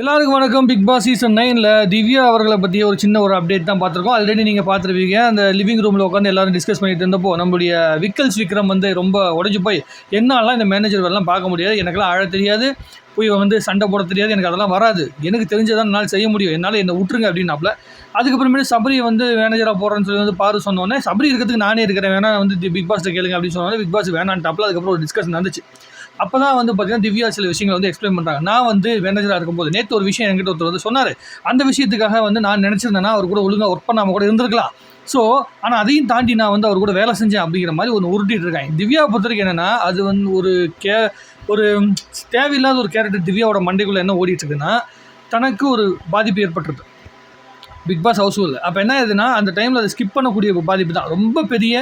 எல்லாருக்கும் வணக்கம். Big Boss season நைனில் திவ்யா அவர்களை பற்றி ஒரு சின்ன ஒரு அப்டேட் தான் பார்த்துருக்கோம். ஆல்ரெடி நீங்கள் பார்த்துருப்பீங்க. அந்த லிவிங் ரூமில் உட்காந்து எல்லாரும் டிஸ்கஸ் பண்ணிட்டு இருந்தப்போ நம்மளுடைய விக்கல்ஸ் விக்ரம் வந்து ரொம்ப உடஞ்சி போய் என்னாலாம் இந்த மேனேஜர் எல்லாம் பார்க்க முடியாது. எனக்கெல்லாம் ஆழ தெரியாது. போய் வந்து சண்டை போட தெரியாது. எனக்கு அதெல்லாம் வராது. எனக்கு தெரிஞ்சதான் என்னால் செய்ய முடியும். என்னால் என்னை விட்டுருங்க அப்படின்னாப்புல அதுக்கப்புறமேட்டு சபரி வந்து மேனேஜராக போகிறேன்னு சொல்லி வந்து பாரு சொன்னோன்னே சபரி இருக்கிறதுக்கு நானே இருக்கிறேன். வேணா வந்து பிக் பாஸ்ட்டை கேளுங்க அப்படின்னு சொன்னோன்னே பிக் பாஸ் வேணான்ட்டாப்புல அதுக்கப்புறம் ஒரு டிஸ்கஷன் நடந்துச்சு. அப்போ தான் வந்து பார்த்தீங்கன்னா திவ்யா சில விஷயங்களை வந்து எக்ஸ்பிளைன் பண்ணுறாங்க நான் வந்து மேனேஜராக இருக்கும்போது நேற்று ஒரு விஷயம் என்கிட்ட ஒருத்தர் வந்து சொன்னார். அந்த விஷயத்துக்காக வந்து நான் நினச்சிருந்தேன்னா அவர் கூட ஒழுங்காக ஒர்க் பண்ணாமல் கூட இருந்திருக்கலாம். ஸோ ஆனால் அதையும் தாண்டி நான் வந்து அவர் கூட வேலை செஞ்சேன் அப்படிங்கிற மாதிரி ஒன்று உருட்டிகிட்டு இருக்கேன். திவ்யாவை பொறுத்தவரைக்கும் என்னென்னா அது வந்து ஒரு கே ஒரு தேவையில்லாத ஒரு கேரக்டர் திவ்யாவோட மண்டைக்குள்ளே என்ன ஓடிட்டுருக்குன்னா தனக்கு ஒரு பாதிப்பு ஏற்பட்டுருது பிக் பாஸ் ஹவுஸ்ஃபுல் அப்போ என்ன ஆகுதுன்னா அந்த டைமில் அதை ஸ்கிப் பண்ணக்கூடிய பாதிப்பு தான். ரொம்ப பெரிய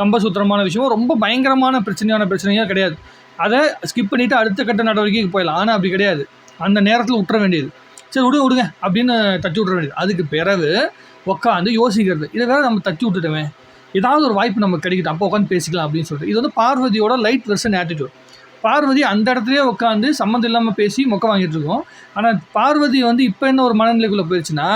கம்பசூத்திரமான விஷயம் ரொம்ப பயங்கரமான பிரச்சனையான பிரச்சனையாக கிடையாது. அதை ஸ்கிப் பண்ணிவிட்டு அடுத்த கட்ட நடவடிக்கைக்கு போயிடலாம். ஆனால் அப்படி கிடையாது. அந்த நேரத்தில் விட்டுற வேண்டியது. சரி விடுங்க விடுங்க அப்படின்னு தட்டி விட்ற வேண்டியது. அதுக்கு பிறகு உட்காந்து யோசிக்கிறது. இதை வேற நம்ம தட்டி விட்டுட்டோமே. ஏதாவது ஒரு வாய்ப்பு நமக்கு கிடைக்குது அப்போ உட்காந்து பேசிக்கலாம் அப்படின்னு சொல்லிட்டு. இது வந்து பார்வதியோட லைட் வெர்ஷன் ஆட்டிடியூட் பார்வதி அந்த இடத்துலயே உட்காந்து சம்மந்தம் இல்லாமல் பேசி மொக்க வாங்கிட்டு இருக்கோம். ஆனால் பார்வதி வந்து இப்போ என்ன ஒரு மனநிலைக்குள்ளே போயிடுச்சுன்னா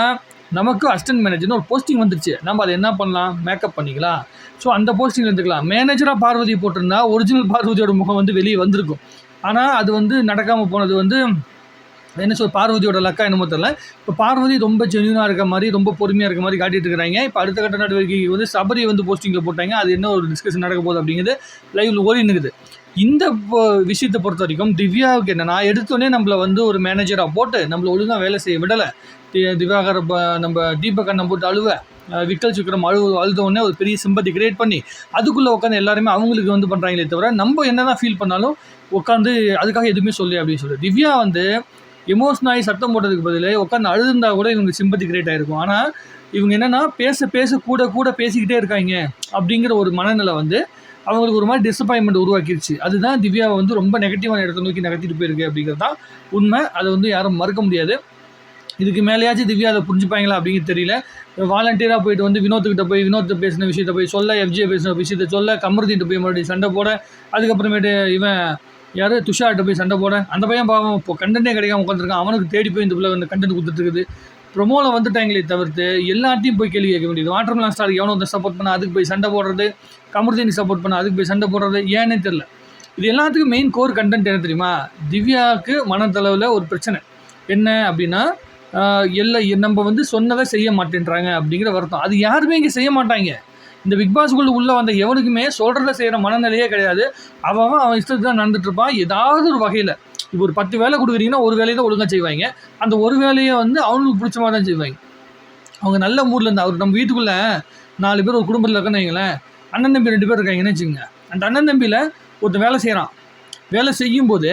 நமக்கு அசிஸ்டன்ட் மேனேஜர்னு ஒரு போஸ்டிங் வந்துருச்சு. நம்ம அதை என்ன பண்ணலாம்? மேக்கப் பண்ணிக்கலாம். ஸோ அந்த போஸ்டிங்கில் இருந்துக்கலாம். மேனேஜராக பார்வதி போட்டிருந்தா ஒரிஜினல் பார்வதியோட முகம் வந்து வெளியே வந்திருக்கும். ஆனால் அது வந்து நடக்காமல் போனது வந்து என்ன சொல் பார்வதியோட லக்கா என்னமோ தெரியல. இப்போ பார்வதி ரொம்ப ஜென்யூனாக இருக்க மாதிரி ரொம்ப பொறுமையாக இருக்க மாதிரி காட்டிட்டு இருக்கிறாங்க. இப்போ அடுத்த கட்ட நடவடிக்கை வந்து சபரி வந்து போஸ்டிங்கில் போட்டாங்க. அது என்ன ஒரு டிஸ்கஷன் நடக்க போகுது அப்படிங்கிறது லைவில் ஓடி நிற்குது இந்த விஷயத்தை பொறுத்த வரைக்கும் திவ்யாவுக்கு என்ன நான் எடுத்தோடனே நம்மளை வந்து ஒரு மேனேஜராக போட்டு நம்மளை ஒழுங்காக வேலை செய்ய விடலை. தி- திவாகர் ப- நம்ம தீபக் அண்ணன் போட்டு அழுவ விக்கல் சுக்கரம் அழு அழுதோடனே ஒரு பெரிய சிம்பத்தி கிரியேட் பண்ணி அதுக்குள்ளே உட்காந்து எல்லாருமே அவங்களுக்கு வந்து பண்ணுறாங்களே தவிர நம்ம என்ன தான் ஃபீல் பண்ணாலும் உட்காந்து அதுக்காக எதுவுமே சொல்லி அப்படின்னு சொல்லி திவ்யா வந்து எமோஷனாகி சத்தம் போட்டதுக்கு பதில் உட்காந்து அழுதுந்தா கூட இவங்க சிம்பத்தி கிரியேட் ஆகிருக்கும் ஆனால் இவங்க என்னென்னா பேச பேச கூட கூட பேசிக்கிட்டே இருக்காங்க அப்படிங்கிற ஒரு மனநிலை வந்து அவங்களுக்கு ஒரு மாதிரி டிசப்பாயின்மெண்ட் உருவாக்கிடுச்சு அதுதான் திவ்யாவை வந்து ரொம்ப நெகட்டிவான இடத்த நோக்கி நகர்த்திட்டு போயிருக்கு அப்படிங்கிறது தான் உண்மை. அதை வந்து யாரும் மறுக்க முடியாது. இதுக்கு மேலேயாச்சும் திவ்யா அதை புரிஞ்சுப்பாங்களா அப்படிங்கிறது தெரியல. வாலண்டியராக போயிட்டு வந்து வினோத்துக்கிட்ட போய் வினோத்தை பேசின விஷயத்த போய் சொல்ல எஃப்ஜியை பேசின விஷயத்த சொல்ல கமருதீன்ட்ட போய் மறுபடியும் சண்டை போட அதுக்கப்புறமேட்டு இவன் யார்? துஷார்கிட்ட போய் சண்டை போட அந்த பையன் பாவம் இப்போ கண்டென்ட்டே கிடைக்காம உட்காந்துருக்கான் அவனுக்கு தேடி போய் இந்த பிள்ளை வந்து கண்டென்ட் கொடுத்துட்டு இருக்குது. ப்ரொமோவில் வந்துட்டாங்களே தவிர்த்து எல்லாத்தையும் போய் கேள்வி கேட்க வேண்டியது. வாட்டர் மிலான் ஸ்டாருக்கு எவனோ வந்து சப்போர்ட் பண்ண அதுக்கு போய் சண்டை போடுறது கமருதீனுக்கு சப்போர்ட் பண்ண அதுக்கு போய் சண்டை போடுறது ஏன்னே தெரில இது எல்லாத்துக்கும் மெயின் கோர் கண்டென்ட் என்ன தெரியுமா? திவ்யாவுக்கு மனதளவில் ஒரு பிரச்சனை. என்ன அப்படின்னா ஆஹ் எல்லா நம்ம வந்து சொன்னதை செய்ய மாட்டேன்றாங்க அப்படிங்கிற வருத்தம். அது யாருமே இங்கே செய்ய மாட்டாங்க. இந்த பிக் பாஸ்க்குள்ள உள்ளே வந்த எவனுக்குமே சொல்கிறத செய்கிற மனநிலையே கிடையாது. அவன் அவன் அவன் இஷ்டத்துக்கு தான் நடந்துட்டு இருப்பான். ஏதாவது ஒரு வகையில். இப்போ ஒரு பத்து வேலை கொடுக்குறீங்கன்னா ஒரு வேலையை தான் ஒழுங்காக செய்வாங்க. அந்த ஒரு வேலையை வந்து அவனுக்கு பிடிச்ச மாதிரி தான் செய்வாங்க. அவங்க நல்ல மூடில் இருந்தால் அவர் நம்ம வீட்டுக்குள்ளே நாலு பேர் ஒரு குடும்பத்தில் இருக்கன்னு வைங்களேன் அண்ணன் தம்பி ரெண்டு பேர் இருக்காங்கன்னு வச்சுக்கோங்க. அந்த அண்ணன் தம்பியில் ஒருத்தன் வேலை செய்கிறான் வேலை செய்யும்போது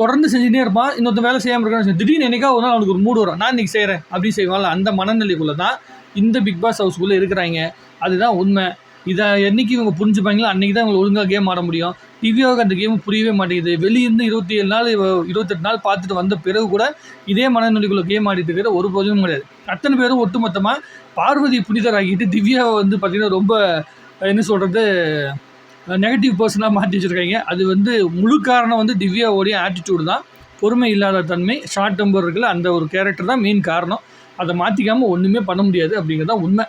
தொடர்ந்து செஞ்சுட்டே இருப்பான் இன்னொருத்த வேலை செய்யாமல் இருக்கான்னு திடீர்னு என்னைக்கா ஒரு நாள் அவனுக்கு ஒரு மூடு வரும். நான் இன்னைக்கு செய்கிறேன் அப்படின்னு செய்வான்ல. அந்த மனநிலைக்குள்ளே தான் இந்த பிக் பாஸ் ஹவுஸ்க்குள்ளே இருக்கிறாங்க. அதுதான் உண்மை. இதை என்றைக்கு இவங்க புரிஞ்சுப்பாங்களோ அன்றைக்கி தான் இவங்க ஒழுங்காக கேம் ஆட முடியும். திவ்யாவுக்கு அந்த கேம் புரியவே மாட்டேங்குது. வெளியிருந்து இருபத்தி ஏழு நாள் இருபத்தெட்டு நாள் பார்த்துட்டு வந்த பிறகு கூட இதே மனநிலைக்குள்ளே கேம் ஆடிட்டு இருக்கிற ஒரு பிரயோஜனம் கிடையாது. அத்தனை பேரும் ஒட்டுமொத்தமாக பார்வதி புனிதராகிட்டு திவ்யாவை வந்து பார்த்திங்கன்னா ரொம்ப என்ன சொல்கிறது நெகட்டிவ் பர்சனாக மாற்றி வச்சுருக்காங்க. அது வந்து முழு காரணம் வந்து திவ்யாவோடைய ஆட்டிடியூடு தான். பொறுமை இல்லாத தன்மை ஷார்ட் டெம்பர் இருக்குல்ல அந்த ஒரு கேரக்டர் தான் மெயின் காரணம். அதை மாற்றிக்காமல் ஒன்றுமே பண்ண முடியாது அப்படிங்கிறது தான் உண்மை.